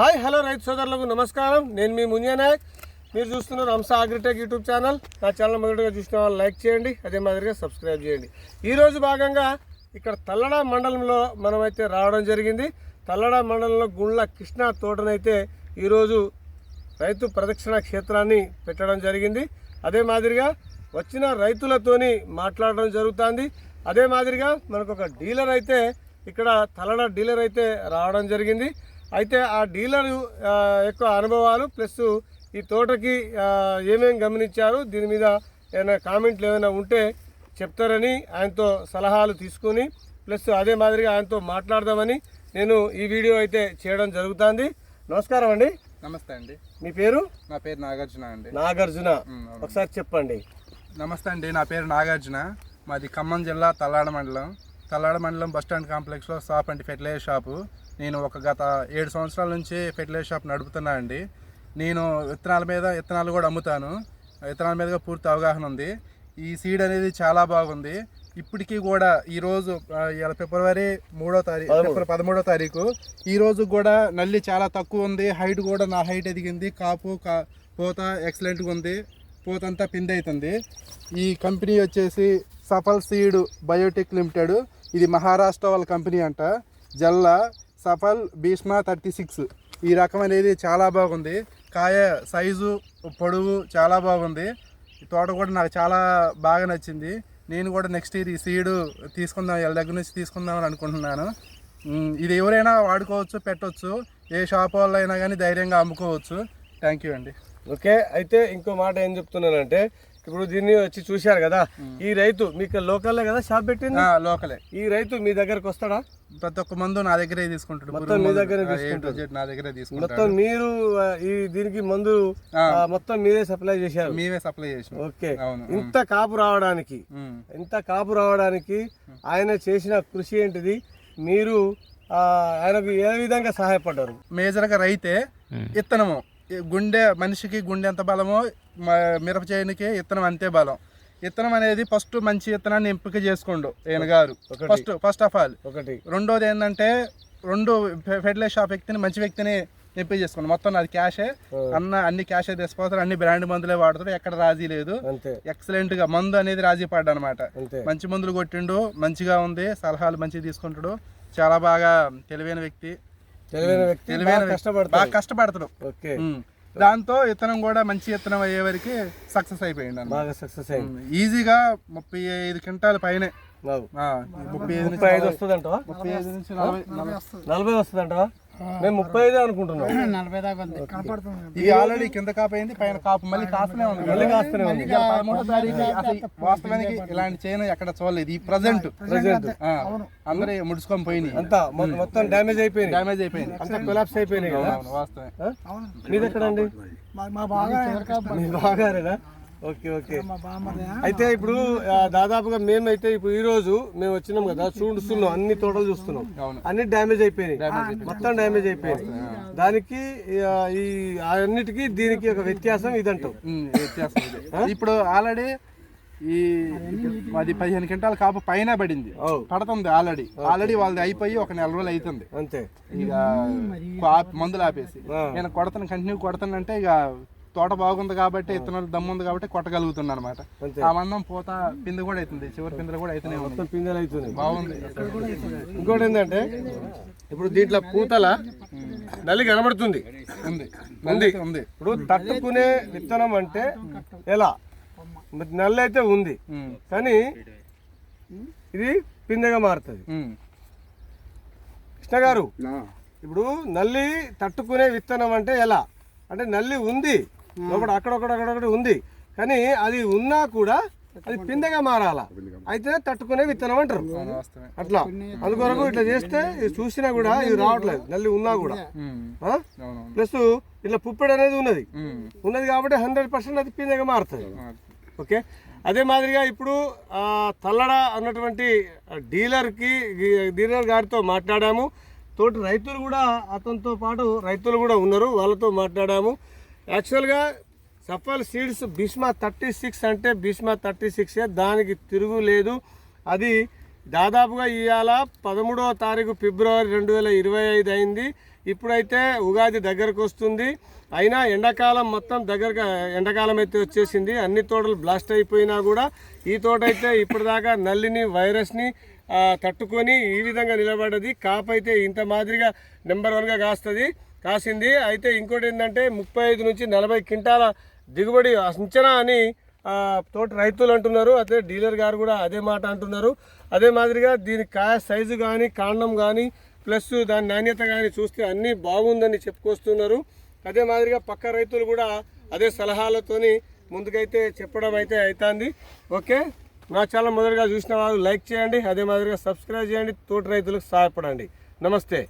Hi hello రైతు సోదరులకు నమస్కారం. నేను మీ మునియా నాయక్. మీరు చూస్తున్నారు హంస అగ్రిటెక్ యూట్యూబ్ ఛానల్. నా ఛానల్ మొదటిగా చూసిన వాళ్ళు లైక్ చేయండి అదే మాదిరిగా సబ్స్క్రైబ్ చేయండి. ఈరోజు భాగంగా ఇక్కడ తల్లడ మండలంలో మనమైతే రావడం జరిగింది. తల్లడ మండలంలో గుండ్ల కృష్ణా తోటనైతే ఈరోజు రైతు ప్రదక్షిణ క్షేత్రాన్ని పెట్టడం జరిగింది. అదే మాదిరిగా వచ్చిన రైతులతోని మాట్లాడడం జరుగుతుంది. అదే మాదిరిగా మనకు ఒక డీలర్ అయితే ఇక్కడ తలడ డీలర్ అయితే రావడం జరిగింది. అయితే ఆ డీలర్ ఎక్కువ అనుభవాలు ప్లస్ ఈ తోటకి ఆ, ఏమేం గమనించారు దీని మీద ఏమైనా కామెంట్లు ఏమైనా ఉంటే చెప్తారని ఆయనతో సలహాలు తీసుకుని ప్లస్ అదే మాదిరిగా ఆయనతో మాట్లాడదామని నేను ఈ వీడియో అయితే చేయడం జరుగుతుంది. నమస్కారం అండి. నమస్తే అండి. మీ పేరు? నా పేరు నాగార్జున అండి. నాగార్జున. ఒకసారి చెప్పండి. నమస్తే అండి నా పేరు నాగార్జున. మాది ఖమ్మం జిల్లా తల్లాడ మండలం. తల్లాడ మండలం బస్ స్టాండ్ కాంప్లెక్స్లో షాప్ అండి ఫెర్టిలైజర్ షాపు. నేను ఒక గత ఏడు సంవత్సరాల నుంచి ఫెర్టిలైజర్ షాప్ నడుపుతున్నా అండి. నేను విత్తనాల మీద విత్తనాలు కూడా అమ్ముతాను. విత్తనాల మీదుగా పూర్తి అవగాహన ఉంది. ఈ సీడ్ అనేది చాలా బాగుంది. ఇప్పటికీ కూడా ఈరోజు ఇవాళ ఫిబ్రవరి మూడో తారీఖు ఫిబ్రవరి పదమూడో తారీఖు ఈ రోజు కూడా నల్లి చాలా తక్కువ ఉంది. హైట్ కూడా నా హైట్ ఎదిగింది. కాపు కా పూత ఎక్సలెంట్గా ఉంది. పూత అంతా పిండి అవుతుంది ఈ కంపెనీ వచ్చేసి సఫల్ సీడ్ బయోటెక్ లిమిటెడ్. ఇది మహారాష్ట్ర వాళ్ళ కంపెనీ అంట. జల్లా సఫల్ భీష్మా థర్టీ సిక్స్. ఈ రకం అనేది చాలా బాగుంది. కాయ సైజు పొడవు చాలా బాగుంది. తోట కూడా నాకు చాలా బాగా నచ్చింది. నేను కూడా నెక్స్ట్ ఇయర్ ఈ సీడ్ తీసుకుందాం వీళ్ళ దగ్గర నుంచి తీసుకుందాం అని అనుకుంటున్నాను. ఇది ఎవరైనా వాడుకోవచ్చు పెట్టవచ్చు ఏ షాప్ వాళ్ళు అయినా కానీ ధైర్యంగా అమ్ముకోవచ్చు. థ్యాంక్ యూ అండి. ఓకే అయితే ఇంకో మాట ఏం చెప్తున్నానంటే ఇప్పుడు దీన్ని వచ్చి చూశారు కదా ఈ రైతు మీకు లోకల్లో కదా షాప్ పెట్టింది? ఆ, లోకలే. ఈ రైతు మీ దగ్గరకు వస్తాడా? ప్రతి ఒక్క మందు నా దగ్గరే తీసుకుంటాడు. మొత్తం మీ దగ్గరే తీసుకుంటాడు. నా దగ్గరే తీసుకుంటాడు. మొత్తం మీరు ఈ దీనికి మందు మొత్తం మీరే సప్లై చేశారు. మేమే సప్లై చేసినాం. ఓకే. ఇంత కాపు రావడానికి. ఇంత కాపు రావడానికి ఆయన చేసిన కృషి ఏంటిది? మీరు ఆ, ఆయనకు ఏ విధంగా సహాయపడ్డారు? మేజర్గా రైతే ఇత్తనము. గుండె మనిషికి గుండె ఎంత బలమో మిరప చేనుకి ఇత్తనం అంతే బలం. ఇత్తనం అనేది ఫస్ట్ మంచి ఇత్తనాన్ని ఎంపిక చేసుకోండు ఈయన గారు. ఫస్ట్ ఫస్ట్ ఆఫ్ ఆల్ ఒకటి. రెండోది ఏంటంటే రెండు ఫెర్టిలైజర్ షాప్ వ్యక్తిని మంచి వ్యక్తిని ఎంపిక చేసుకోండి. మొత్తం అది క్యాషే అన్న అన్ని క్యాషే తెచ్చిపోతారు అన్ని బ్రాండ్ మందులే వాడతారు ఎక్కడ రాజీ లేదు. ఎక్సలెంట్గా మందు అనేది రాజీ పడ్డా అనమాట మంచి మందులు కొట్టిండు మంచిగా ఉంది సలహాలు మంచిగా తీసుకుంటాడు. చాలా బాగా తెలివైన వ్యక్తి. తెలివైన బాగా కష్టపడతాడు. ఓకే. దాంతో ఇతనం కూడా మంచి ఇత్తనం అయ్యే వరకు సక్సెస్ అయిపోయింది. బాగా సక్సెస్ అయింది. ఈజీగా ముప్పై ఐదు క్వింటాల పైనే. ముప్పై ఐదు నుంచి ముప్పై ఐదు నుంచి నలభై వస్తుందంటవా? మేము ముప్పై ఐదు అనుకుంటున్నాం ఇది ఆల్రెడీ కింద కాపు అయింది పైన కాపు. మళ్ళీ కాస్తూనే ఉంది. మళ్ళీ కాస్తూనే ఉంది. ఇవాళ పదమూడో తారీఖు అసలు వాస్తవానికి ఇలాంటి చైన్ ఎక్కడ చూడలేదు. ఈ ప్రజెంట్ ప్రెసెంట్ అందరూ ముడుచుకొని పోయినాయి. అంతా మొత్తం డ్యామేజ్ అయిపోయింది డ్యామేజ్ అయిపోయింది అంతా కొలాప్స్ అయిపోయినాయి కదా? అవును వాస్తవమే. ఆ? మీది ఎక్కడండి? మీ బాగారేనా? Okay okay. అయితే ఇప్పుడు దాదాపుగా మేమైతే ఇప్పుడు ఈ రోజు మేము వచ్చినాం కదా చూస్తున్నాం అన్ని తోటలు చూస్తున్నాం. అన్ని డ్యామేజ్ అయిపోయినాయి. మొత్తం డ్యామేజ్ అయిపోయింది దానికి ఈ అన్నిటికీ దీనికి ఒక వ్యత్యాసం ఇదంటాం వ్యత్యాసం ఇది. ఇప్పుడు ఆల్రెడీ ఈ అది పదిహేను క్వింటాల కాపు పైన పడింది. ఓ. పడుతుంది ఆల్రెడీ. ఆల్రెడీ వాళ్ళది అయిపోయి ఒక నెల రోజులు అవుతుంది. అంతే. ఇక ఆప్- మందులు ఆపేసి. నేను కొడతాను కంటిన్యూ కొడతానంటే ఇక తోట బాగుంది కాబట్టి ఇత్తనాలు దమ్ము ఉంది కాబట్టి కొట్టగలుగుతున్నా అనమాట. ఆ మందం పూత పిండి కూడా అవుతుంది చివరి పిందెలు కూడా అయితేనే ఉంది మొత్తం పిందెలు అవుతున్నాయి. బాగుంది. ఇంకోటి ఏంటంటే ఇప్పుడు దీంట్లో పూతల నల్లి కనబడుతుంది. ఉంది. ఉంది. ఉంది. ఇప్పుడు తట్టుకునే విత్తనం అంటే ఎలా? నల్లి అయితే ఉంది. కానీ ఇది పిందెగా మారుతుంది. కృష్ణ గారు ఇప్పుడు నల్లి తట్టుకునే విత్తనం అంటే ఎలా? అంటే నల్లి ఉంది. లోపల అక్కడొక్కడ అక్కడొకటి ఉంది. కానీ అది ఉన్నా కూడా అది పిందెగా మారాల? అయితే తట్టుకునే విత్తనం అంటారు. అట్లా. అందుకొరకు ఇట్లా చేస్తే చూసినా కూడా ఇది రావట్లేదు. నల్లి ఉన్నా కూడా. ప్లస్ ఇట్లా పుప్పెడు అనేది ఉన్నది. ఉన్నది కాబట్టి హండ్రెడ్ పర్సెంట్ అది పిందెగా మారుతుంది. ఓకే? అదే మాదిరిగా ఇప్పుడు ఆ, తల్లడ అన్నటువంటి డీలర్కి డీలర్ గారితో మాట్లాడాము. తోటి రైతులు కూడా అతనితో పాటు రైతులు కూడా ఉన్నారు. వాళ్ళతో మాట్లాడాము. యాక్చువల్గా Safal seeds Bhishma thirty six అంటే భీష్మ థర్టీ సిక్సే దానికి తిరుగులేదు అది దాదాపుగా ఇవాళ పదమూడవ తారీఖు ఫిబ్రవరి రెండు వేల ఇరవై ఐదు అయింది. ఇప్పుడైతే ఉగాది దగ్గరకు వస్తుంది. అయినా ఎండాకాలం మొత్తం దగ్గరగా ఎండాకాలం అయితే వచ్చేసింది. అన్ని తోటలు బ్లాస్ట్ అయిపోయినా కూడా ఈ తోట అయితే ఇప్పటిదాకా నల్లిని వైరస్ని తట్టుకొని ఈ విధంగా నిలబడ్డది. కాపు అయితే ఇంత మాదిరిగా నెంబర్ వన్గా కాస్తుంది. కాసింది. అయితే ఇంకోటి ఏంటంటే ముప్పై ఐదు నుంచి నలభై క్వింటాల దిగుబడి అంచనా అని తోటి రైతులు అంటున్నారు. అదే డీలర్ గారు కూడా అదే మాట అంటున్నారు. అదే మాదిరిగా దీని కాయ సైజు కానీ కాండం కానీ ప్లస్ దాని నాణ్యత కానీ చూస్తే అన్నీ బాగుందని చెప్పుకొస్తున్నారు. అదే మాదిరిగా పక్క రైతులు కూడా అదే సలహాలతోని ముందుకైతే చెప్పడం అయితే అవుతుంది ఓకే? నా ఛానల్ మొదటిగా చూసిన వాళ్ళు లైక్ చేయండి. అదే మాదిరిగా సబ్స్క్రైబ్ చేయండి. తోటి రైతులకు సహాయపడండి. నమస్తే.